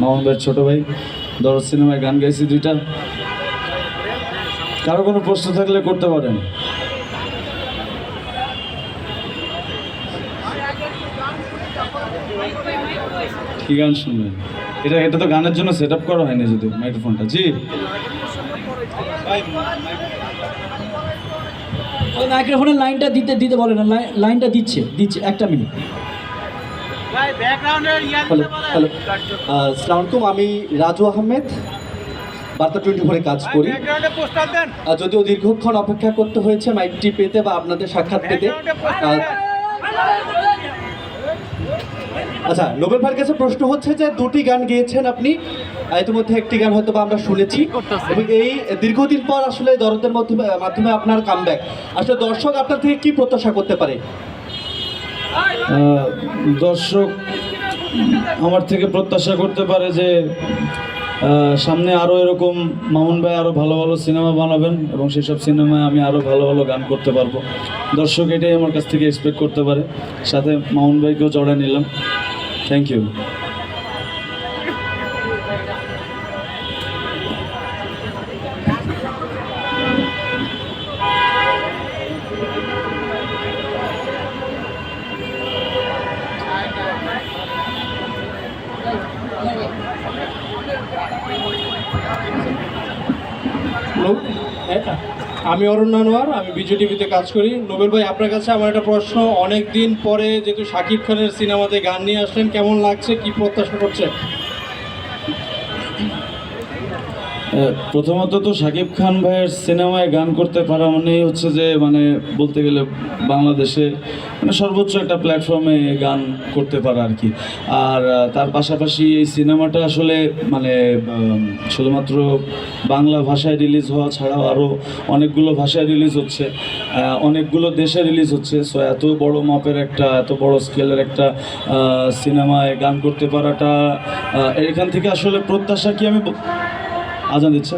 মামুন ভাইয়ের ছোট ভাই। দরজ সিনেমায় গান গাইছি দুইটা। কারও কোনো প্রশ্ন থাকলে করতে পারেন। কি গান শুনবেন? এটা এটা তো গানের জন্য সেট আপ করা হয়নি যদি মাইক্রোফোনটা জি। মাইক্রোফোনের লাইনটা দিতে দিতে বলে না। লাইন- লাইনটা দিচ্ছে দিচ্ছে। একটা মিনিট হ্যালো হ্যালো। আসসালামু আমি রাজু আহমেদ বার্তা টোয়েন্টি ফোরে কাজ করি। যদিও দীর্ঘক্ষণ অপেক্ষা করতে হয়েছে মাইকটি পেতে বা আপনাদের সাক্ষাৎ পেতে। আচ্ছা নোবেল ভাইয়ের কাছে প্রশ্ন হচ্ছে যে দুটি গান গেয়েছেন আপনি ইতিমধ্যে একটি গান হয়তো বা আমরা শুনেছি। এবং এই দীর্ঘদিন পর আসলে দরদের মাধ্যমে মাধ্যমে আপনার কামব্যাক আসলে দর্শক আপনার থেকে কি প্রত্যাশা করতে পারে? দর্শক আমার থেকে প্রত্যাশা করতে পারে যে সামনে আরও এরকম মামুন ভাই আরও ভালো ভালো সিনেমা বানাবেন এবং সেসব সিনেমায় আমি আরও ভালো ভালো গান করতে পারব। দর্শক এটাই আমার কাছ থেকে এক্সপেক্ট করতে পারে। সাথে মামুন ভাইকেও জড়ায় নিলাম। থ্যাংক ইউ আমি অরণ্য আনোয়ার আমি বিজয় টিভিতে কাজ করি। নোবেল ভাই আপনার কাছে আমার একটা প্রশ্ন। অনেক দিন পরে যেহেতু শাকিব খানের সিনেমাতে গান নিয়ে আসলেন কেমন লাগছে? কি প্রত্যাশা করছে প্রথমত তো শাকিব খান ভাইয়ের সিনেমায় গান করতে পারা মানেই হচ্ছে যে মানে বলতে গেলে বাংলাদেশে মানে সর্বোচ্চ একটা প্ল্যাটফর্মে গান করতে পারা আর কি। আর তার পাশাপাশি এই সিনেমাটা আসলে মানে শুধুমাত্র বাংলা ভাষায় রিলিজ হওয়া ছাড়াও আরও অনেকগুলো ভাষায় রিলিজ হচ্ছে অনেকগুলো দেশে রিলিজ হচ্ছে। সো এত বড় মাপের একটা, এত বড় স্কেলের একটা সিনেমায় গান করতে পারাটা এখান থেকে আসলে প্রত্যাশা কি আমি আজান দিচ্ছে